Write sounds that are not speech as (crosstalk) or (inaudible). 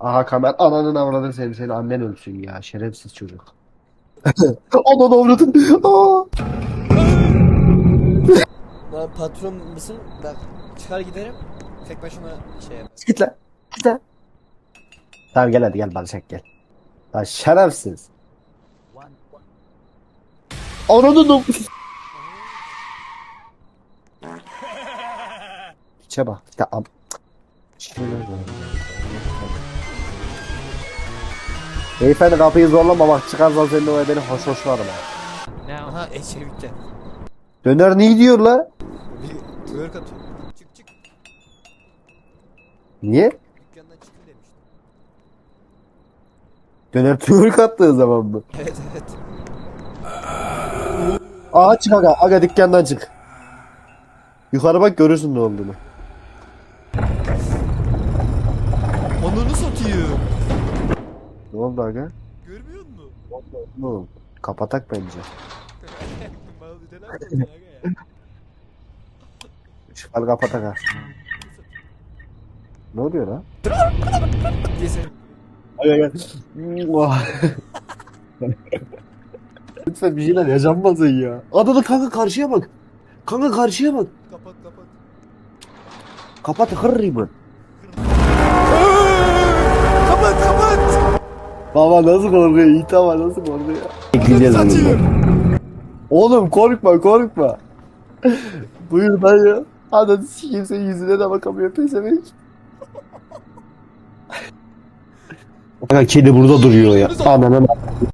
Aha kamer ananın avradın seni senin annen ölsün ya şerefsiz çocuk. (laughs) Anan avradın. Aa. (laughs) Lan patron mısın? Bak çıkar giderim. Tek başıma şey yap. Git lan. Git lan. Tamam gel hadi gel barışak gel. Lan şerefsiz. Ananın av- (laughs) İçe bak. Ya, am- Şöyle böyle. Beyefendi kapıyı zorlama bak çıkarsan senin o beni hoş hoş var mı? Aha Ecevit'te. Döner ne diyor la? Bir twerk atıyor. Çık çık. Niye? Dükkandan çıkın demiştim. Döner tümürük attığı zaman mı? (laughs) Evet evet. Aa çık aga. Aga dükkandan çık. Yukarı bak görürsün ne olduğunu. Onunu satıyor. Ne oldu aga? Görmüyor musun? Ne oldu? Kapatak bence. (laughs) Bir aga ya. Çıkar kapatak ha. Ne oluyor lan? Sen. Aga gel. Lütfen bir şeyler yaşanmasın ya. Adada kanka karşıya bak. Kanka karşıya bak. Kapat kapat. Kapat hırrımı. Kapat Baba nasıl korkuyor? İyi ama nasıl korkuyor? Bekleyeceğiz Satıyor. Oğlum korkma korkma. Buyur dayı. Ananı sikeyim senin yüzüne de bakamıyor pezevenk. Kanka kedi burada duruyor ya. Ananın